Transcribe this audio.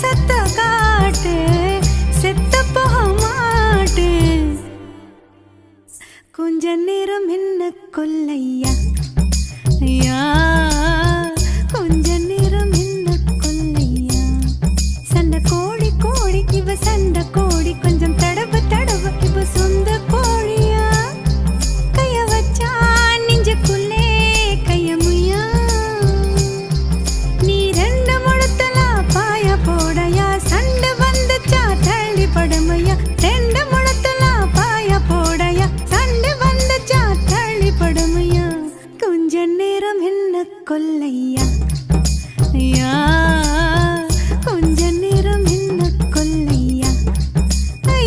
சத்த காட்டு செத்த போக மாட்டு கொஞ்ச நேரம் என்ன கொல்லையா? ஐயா கொஞ்ச நேரம் கோடி கோடிக்கு இவ சண்டை கொல்லையா? யா.